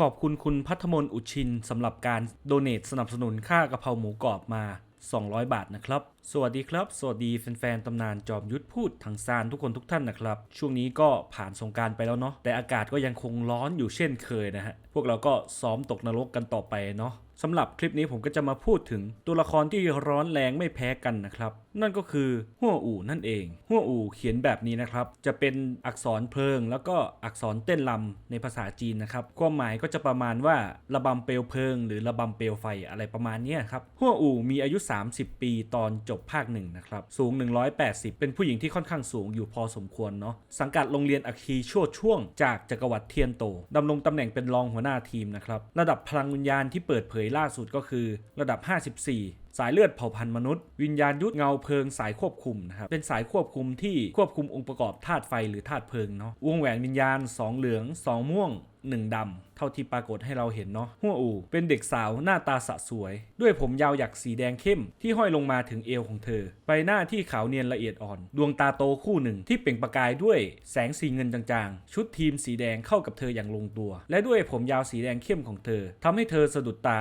ขอบคุณคุณพัฒมนอุชินสำหรับการโดเน a สนับสนุนค่ากะเพราหมูกรอบมา 200 บาทนะครับ สวัสดีครับ สวัสดีแฟนๆตำนานจอมยุทธพูดทางซานทุกคนทุกท่านนะครับ ช่วงนี้ก็ผ่านสงการไปแล้วเนาะแต่อากาศก็ยังคงร้อนอยู่เช่นเคยนะฮะ พวกเราก็ซ้อมตกนรกกันต่อไปเนาะสำหรับคลิปนี้ผมก็จะมาพูดถึงตัวละครที่ร้อนแรงไม่แพ้กันนะครับ นั่นก็คือหัวอู่นั่นเองหัวอู่เขียนแบบนี้นะครับ จะเป็นอักษรเพลิง แล้วก็อักษรเต้นรำในภาษาจีนนะครับความหมายก็จะประมาณว่าระบำเปลวเพลิง หรือระบำเปลวไฟอะไรประมาณนี้ครับหัวอู่มีอายุ 30 ปีตอนจบภาคหนึ่งนะครับ สูง 180 เป็นผู้หญิงที่ค่อนข้างสูงอยู่พอสมควรเนาะสังกัดโรงเรียนอัคคีชั่วช่วงจากจักรวรรดิเทียนโตดำรงตำแหน่งเป็นรองหัวหน้าทีมนะครับระดับพลังวิญญาณที่เปิดเผยล่าสุดก็คือ ระดับ 54 สายเลือดเผ่าพันธุ์มนุษย์ วิญญาณยุทธเงาเพลิงสายควบคุมนะครับเป็นสายควบคุมที่ควบคุมองค์ประกอบธาตุไฟหรือธาตุเพลิงเนาะวงแหวนวิญญาณ 2 เหลือง 2 ม่วง1ดำ เท่าที่ปรากฏให้เราเห็นเนาะหัวอูเป็นเด็กสาวหน้าตาสะสวย ด้วยผมยาวหยักสีแดงเข้ม ที่ห้อยลงมาถึงเอวของเธอ ใบหน้าที่ขาวเนียนละเอียดอ่อน ดวงตาโตคู่หนึ่งที่เปล่งประกายด้วยแสงสีเงินจางๆ ชุดทีมสีแดงเข้ากับเธออย่างลงตัว และด้วยผมยาวสีแดงเข้มของเธอทำให้เธอสะดุดตา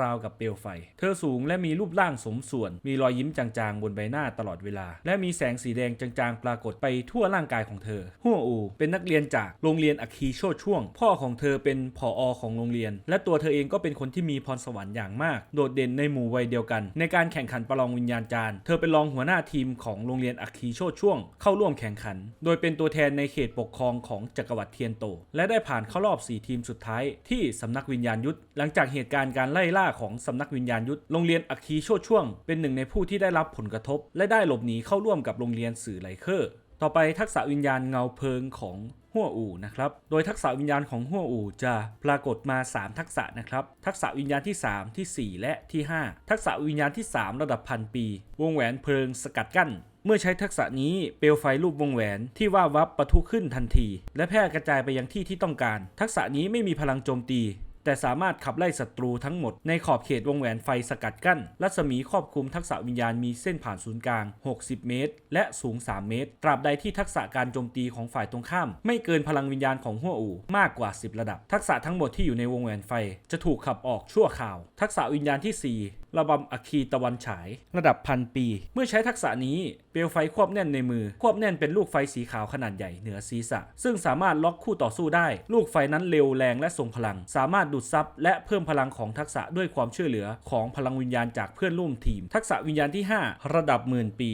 ราวกับเปลวไฟ เธอสูงและมีรูปร่างสมส่วน มีรอยยิ้มจางๆ บนใบหน้าตลอดเวลา และมีแสงสีแดงจางๆ ปรากฏไปทั่วร่างกายของเธอหัวอู เป็นนักเรียนจากโรงเรียนอัคคีโชช่วง พ่อของเธอเป็นผออของโรงเรียน และตัวเธอเองก็เป็นคนที่มีพรสวรรค์อย่างมาก โดดเด่นในหมู่วัยเดียวกัน ในการแข่งขันประลองวิญญาณจารย์ เธอเป็นรองหัวหน้าทีมของโรงเรียนอัคคีโชช่วง เข้าร่วมแข่งขัน โดยเป็นตัวแทนในเขตปกครองของจักรวรรดิเทียนโต และได้ผ่านเข้ารอบ 4 ทีมสุดท้าย ที่สำนักวิญญาณยุทธหลังจากเหตุการณ์การไล่ล่าของสำนักวิญญาณยุทธโรงเรียนอัคคีโชช่วง เป็นหนึ่งในผู้ที่ได้รับผลกระทบ และได้หลบหนีเข้าร่วมกับโรงเรียนสื่อไลเคอร์ ต่อไปทักษะวิญญาณเงาเพลิงของหัวอู่นะครับ โดยทักษะวิญญาณของหัวอู่จะปรากฏมา 3 ทักษะนะครับ ทักษะวิญญาณที่ 3 ที่ 4 และที่ 5 ทักษะวิญญาณที่ 3 ระดับพันปี วงแหวนเพลิงสกัดกั้น เมื่อใช้ทักษะนี้เปลวไฟรูปวงแหวนที่ว่าวับปะทุขึ้นทันที และแพร่กระจายไปยังที่ที่ต้องการ ทักษะนี้ไม่มีพลังโจมตี แต่สามารถขับไล่ศัตรูทั้งหมดในขอบเขตวงแหวนไฟสกัดกั้น รัศมีครอบคลุมทักษะวิญญาณมีเส้นผ่านศูนย์กลาง 60 เมตร และสูง 3 เมตร ตราบใดที่ทักษะการโจมตีของฝ่ายตรงข้าม ไม่เกินพลังวิญญาณของหัวอูมากกว่า 10 ระดับ ทักษะทั้งหมดที่อยู่ในวงแหวนไฟ จะถูกขับออกชั่วคราว ทักษะวิญญาณที่ 4 ระบำอัคคีตะวันฉาย ระดับพันปี เมื่อใช้ทักษะนี้เปลวไฟควบแน่นในมือ ควบแน่นเป็นลูกไฟสีขาวขนาดใหญ่เหนือศีรษะ ซึ่งสามารถล็อกคู่ต่อสู้ได้ ลูกไฟนั้นเร็วแรงและทรงพลัง สามารถดูดซับและเพิ่มพลังของทักษะด้วยความช่วยเหลือของพลังวิญญาณจากเพื่อนร่วมทีม ทักษะวิญญาณที่ 5 ระดับหมื่นปี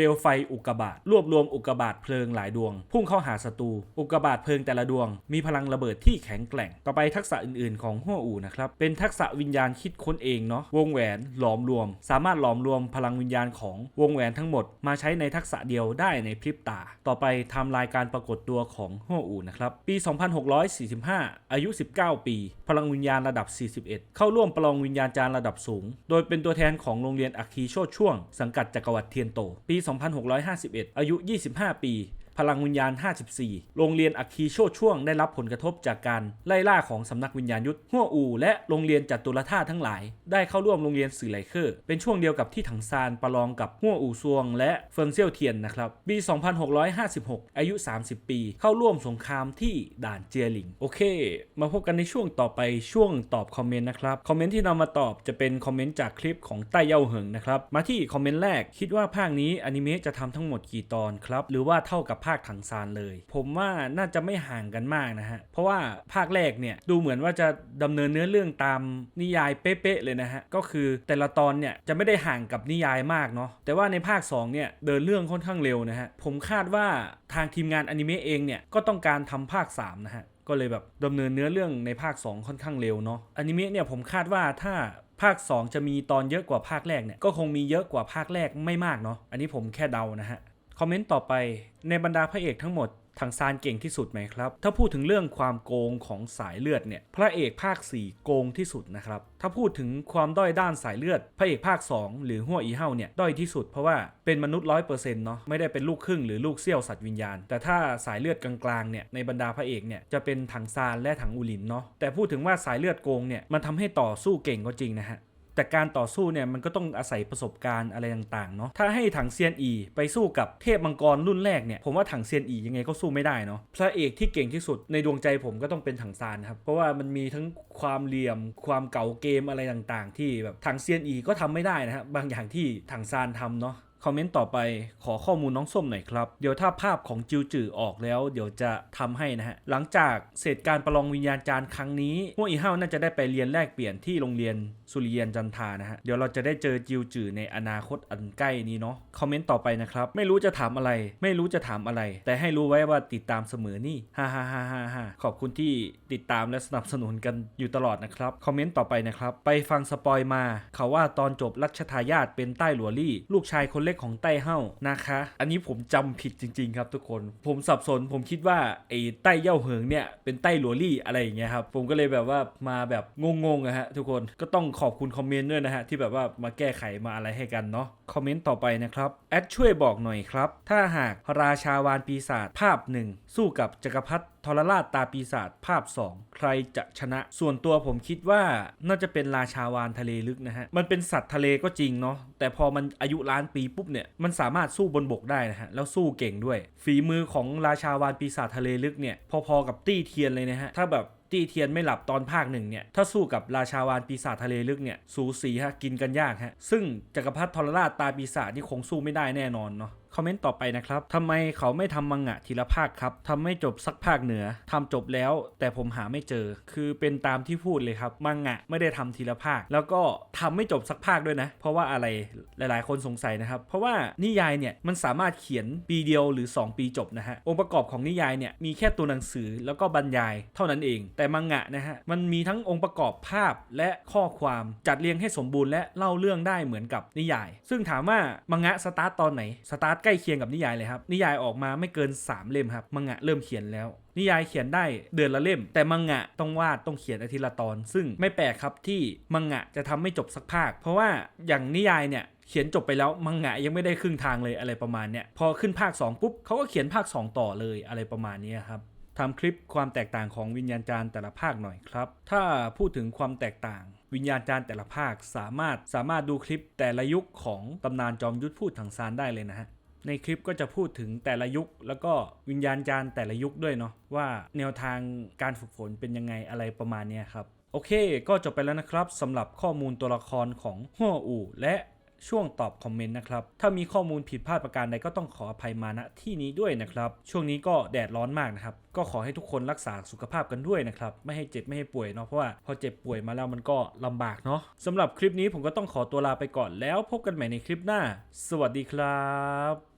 ปลวไฟอุกกาบาตรวบรวมอุกกาบาตเพลิงหลายดวง พุ่งเข้าหาศัตรูอุกกาบาตเพลิงแต่ละดวง มีพลังระเบิดที่แข็งแกร่ง ต่อไปทักษะอื่นๆของหัวอู่นะครับ เป็นทักษะวิญญาณคิดค้นเองเนาะวงแหวนหลอมรวม สามารถหลอมรวมพลังวิญญาณของวงแหวนทั้งหมด มาใช้ในทักษะเดียวได้ในพริบตา ต่อไปทม์ไลน์การปรากฏตัวของหัวอู่นะครับปี 2645 อายุ 19 ปี พลังวิญญาณระดับ 41 เข้าร่วมประลองวิญญาณจารระดับสูง โดยเป็นตัวแทนของโรงเรียนอัคคีโชดช่วง สังกัดจักรวรรดิเทียนโตปี2651 อายุ 25 ปี พลังวิญญาณ 54 โรงเรียนอัคคีโชดช่วงได้รับผลกระทบจากการไล่ล่าของสำนักวิญญาณยุทธหัวอูและโรงเรียนจัตุรธาทั้งหลาย ได้เข้าร่วมโรงเรียนสื่อไลเคอร์เป็นช่วงเดียวกับที่ถังซานประลองกับหัวอูซวง และเฟิงเซี่ยวเทียนนะครับปี 2656 อายุ 30 ปี เข้าร่วมสงครามที่ด่านเจียหลิง โอเค มาพบกันในช่วงต่อไปช่วงตอบคอมเมนต์นะครับ คอมเมนต์ที่นำมาตอบจะเป็นคอมเมนต์จากคลิปของใต้เย่าเหิงนะครับ มาที่คอมเมนต์แรกคิดว่าภาคนี้อนิเมะจะทำทั้งหมดกี่ตอนครับ หรือว่าเท่ากับาคถังซานเลย ผมว่าน่าจะไม่ห่างกันมากนะฮะ เพราะว่าภาคแรกเนี่ยดูเหมือนว่าจะดำเนินเนื้อเรื่องตามนิยายเป๊ะๆเลยนะฮะ ก็คือแต่ละตอนเนี่ยจะไม่ได้ห่างกับนิยายมากเนาะ แต่ว่าในภาค2เนี่ยเดินเรื่องค่อนข้างเร็วนะฮะ ผมคาดว่าทางทีมงานอนิเมะเองเนี่ยก็ต้องการทำภาค3นะฮะ ก็เลยแบบดำเนินเนื้อเรื่องในภาค 2 ค่อนข้างเร็วเนาะ อนิเมะเนี่ยผมคาดว่าถ้าภาค 2 จะมีตอนเยอะกว่าภาคแรกเนี่ยก็คงมีเยอะกว่าภาคแรกไม่มากเนาะอันนี้ผมแค่เดานะฮะ คอมเมนต์ต่อไปในบรรดาพระเอกทั้งหมดทางซานเก่งที่สุดไหมครับ ถ้าพูดถึงเรื่องความโกงของสายเลือดเนี่ย พระเอกภาค 4 โกงที่สุดนะครับ ถ้าพูดถึงความด้อยด้านสายเลือด พระเอกภาค 2 หรือหัวอีเฮาเนี่ยด้อยที่สุดเพราะว่าเป็นมนุษย์ร้อยเปอร์เซ็นต์เนาะ ไม่ได้เป็นลูกครึ่งหรือลูกเซี่ยวสัตว์วิญญาณ แต่ถ้าสายเลือดกลางๆเนี่ย ในบรรดาพระเอกเนี่ยจะเป็นถังซานและถังอูลินเนาะ แต่พูดถึงว่าสายเลือดโกงเนี่ยมันทำให้ต่อสู้เก่งก็จริงนะฮะ แต่การต่อสู้เนี่ยมันก็ต้องอาศัยประสบการณ์อะไรต่างๆเนาะถ้าให้ถังเซียนอีไปสู้กับเทพมังกรรุ่นแรกเนี่ยผมว่าถังเซียนอียังไงก็สู้ไม่ได้เนาะพระเอกที่เก่งที่สุดในดวงใจผมก็ต้องเป็นถังซานครับเพราะว่ามันมีทั้งความเหลี่ยม ความเก่าเกมอะไรต่างๆ ที่แบบถังเซียนอีก็ทำไม่ได้นะครับบางอย่างที่ถังซานทำเนาะ คอมเมนต์ต่อไปขอข้อมูลน้องส้มหน่อยครับ เดี๋ยวถ้าภาพของจิวจือออกแล้ว เดี๋ยวจะทำให้นะฮะ หลังจากเสร็จการประลองวิญญาณจารย์ครั้งนี้พวกอีเฮาน่าจะได้ไปเรียนแลกเปลี่ยนที่โรงเรียนสุริเยนจันทานะฮะ เดี๋ยวเราจะได้เจอจิวจือในอนาคตอันใกล้นี้เนาะ คอมเมนต์ต่อไปนะครับ ไม่รู้จะถามอะไร ไม่รู้จะถามอะไร แต่ให้รู้ไว้ว่าติดตามเสมอนี่ฮ่าฮ่าฮ่าฮ่าฮ่าขอบคุณที่ติดตามและสนับสนุนกันอยู่ตลอดนะครับ คอมเมนต์ต่อไปนะครับ ไปฟังสปอยมา เขาว่าตอนจบรัชทายาทเป็นใต้หลัวลี่ ลูกชายคนเล็กของใต้เฮ้านะคะ อันนี้ผมจำผิดจริง ๆ ครับทุกคน ผมสับสนผมคิดว่าไอ้ใต้เย่าเหิงเนี่ยเป็นใต้หลัวลี่อะไรอย่างเงี้ยครับผมก็เลยแบบว่ามาแบบงงๆอะฮะทุกคนก็ต้องขอบคุณคอมเมนต์ด้วยนะฮะที่แบบว่ามาแก้ไขมาอะไรให้กันเนาะคอมเมนต์ต่อไปนะครับแอดช่วยบอกหน่อยครับ ถ้าหากราชาวานปีศาจภาพหนึ่งสู้กับจักรพรรดิทรราชตาปีศาจภาพ 2 ใครจะชนะ ส่วนตัวผมคิดว่าน่าจะเป็นราชาวานทะเลลึกนะฮะ มันเป็นสัตว์ทะเลก็จริงเนาะ แต่พอมันอายุล้านปีปุ๊บเนี่ย มันสามารถสู้บนบกได้นะฮะ แล้วสู้เก่งด้วย ฝีมือของราชาวานปีศาจทะเลลึกเนี่ย พอๆกับตี้เทียนเลยนะฮะ ถ้าแบบตี้เทียนไม่หลับตอนภาคหนึ่งเนี่ย ถ้าสู้กับราชาวานปีศาจทะเลลึกเนี่ย สูสีฮะ กินกันยากฮะ ซึ่งจักรพรรดิทรราชตาปีศาจนี่คงสู้ไม่ได้แน่นอนเนาะ อมเมนต์ต่อไปนะครับทำไมเขาไม่ทำมังงะทีละภาคครับทำไม่จบสักภาคเหนือทำจบแล้ว แต่ผมหาไม่เจอ คือเป็นตามที่พูดเลยครับมังงะไม่ได้ทำทีละภาค แล้วก็ทำไม่จบสักภาคด้วยนะ เพราะว่าอะไรหลาย ๆ คนสงสัยนะครับ เพราะว่านิยายเนี่ยมันสามารถเขียนปีเดียวหรือ 2 ปีจบนะฮะองค์ประกอบของนิยายเนี่ยมีแค่ตัวหนังสือแล้วก็บรรยายเท่านั้นเอง แต่มังงะนะฮะมันมีทั้งองค์ประกอบภาพและข้อความจัดเรียงให้สมบูรณ์และเล่าเรื่องได้เหมือนกับนิยาย ซึ่งถามว่ามังงะสตาร์ตตอนไหนสตาร์ทใล้เคียงกับนิยายเลยครับ นิยายออกมาไม่เกิน 3 เล่มครับ มังงะเริ่มเขียนแล้ว นิยายเขียนได้เดือนละเล่ม แต่มังงะต้องวาดต้องเขียนอาทิตย์ละตอน ซึ่งไม่แปลกครับที่มังงะจะทำไม่จบสักภาค เพราะว่าอย่างนิยายเนี่ยเขียนจบไปแล้วมังงะยังไม่ได้ครึ่งทางเลยอะไรประมาณเนี้ยพอขึ้นภาค 2 ปุ๊บเขาก็เขียนภาค 2 ต่อเลยอะไรประมาณนี้ครับทำคลิปความแตกต่างของวิญญาณจารย์แต่ละภาคหน่อยครับ ถ้าพูดถึงความแตกต่าง วิญญาณจารย์แต่ละภาคสามารถสามารถดูคลิปแต่ละยุคของตำนานจอมยุทธพูดถังซานได้เลยนะฮะ ในคลิปก็จะพูดถึงแต่ละยุค แล้วก็วิญญาณจารย์แต่ละยุคด้วยเนาะว่าแนวทางการฝึกฝนเป็นยังไงอะไรประมาณนี้ครับ โอเค ก็จบไปแล้วนะครับสำหรับข้อมูลตัวละครของฮั่วอู่และ ช่วงตอบคอมเมนต์นะครับ ถ้ามีข้อมูลผิดพลาดประการใดก็ต้องขออภัยมาณที่นี้ด้วยนะครับ ช่วงนี้ก็แดดร้อนมากนะครับ ก็ขอให้ทุกคนรักษาสุขภาพกันด้วยนะครับ ไม่ให้เจ็บไม่ให้ป่วยเนาะ เพราะว่าพอเจ็บป่วยมาแล้วมันก็ลำบากเนาะสำหรับคลิปนี้ผมก็ต้องขอตัวลาไปก่อนแล้วพบกันใหม่ในคลิปหน้า สวัสดีครับ